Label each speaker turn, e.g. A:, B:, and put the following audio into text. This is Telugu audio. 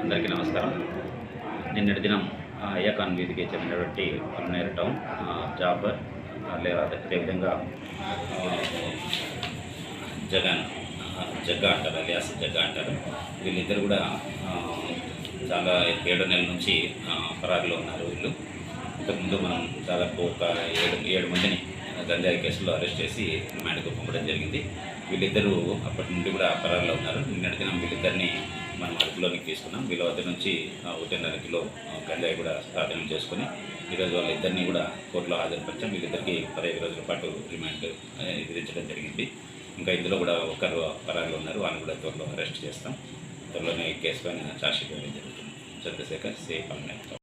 A: అందరికీ నమస్కారం. నిన్నటి దినం ఆ, వీధికి చెందినటువంటి పల్మనేరు టౌన్ జాబర్ లేదా అదేవిధంగా జగన్ జగ్గా అంటారు అలియాస్ జగ్గా అంటారు. వీళ్ళిద్దరు కూడా చాలా ఏడు నెలల నుంచి ఆ, పరారీలో ఉన్నారు వీళ్ళు. ఇంతకుముందు మనం దాదాపు ఒక ఏడు ఏడు మందిని గంజాయి కేసులో అరెస్ట్ చేసి రిమాండ్కు పంపడం జరిగింది. వీళ్ళిద్దరూ అప్పటి నుండి కూడా పరారులో ఉన్నారు. నిన్నటి దినం వీళ్ళిద్దరిని మనం అదుపులోనికి తీసుకున్నాం. వీళ్ళ వద్ద నుంచి ఆ, ఒకటిన్నర కిలో గంజాయి కూడా స్వాధీనం చేసుకుని ఈరోజు వాళ్ళిద్దరిని కూడా కోర్టులో హాజరుపరిచాం. వీళ్ళిద్దరికి పదహైదు రోజుల పాటు రిమాండ్ విధించడం జరిగింది. ఇంకా ఇందులో కూడా ఒకరు పరారులు ఉన్నారు. వాళ్ళని కూడా త్వరలో అరెస్ట్ చేస్తాం. త్వరలోనే ఈ కేసు పైన చార్జ్షీట్ వేయడం జరుగుతుంది చంద్రశేఖర్ సేఫ్ అన్నట్టు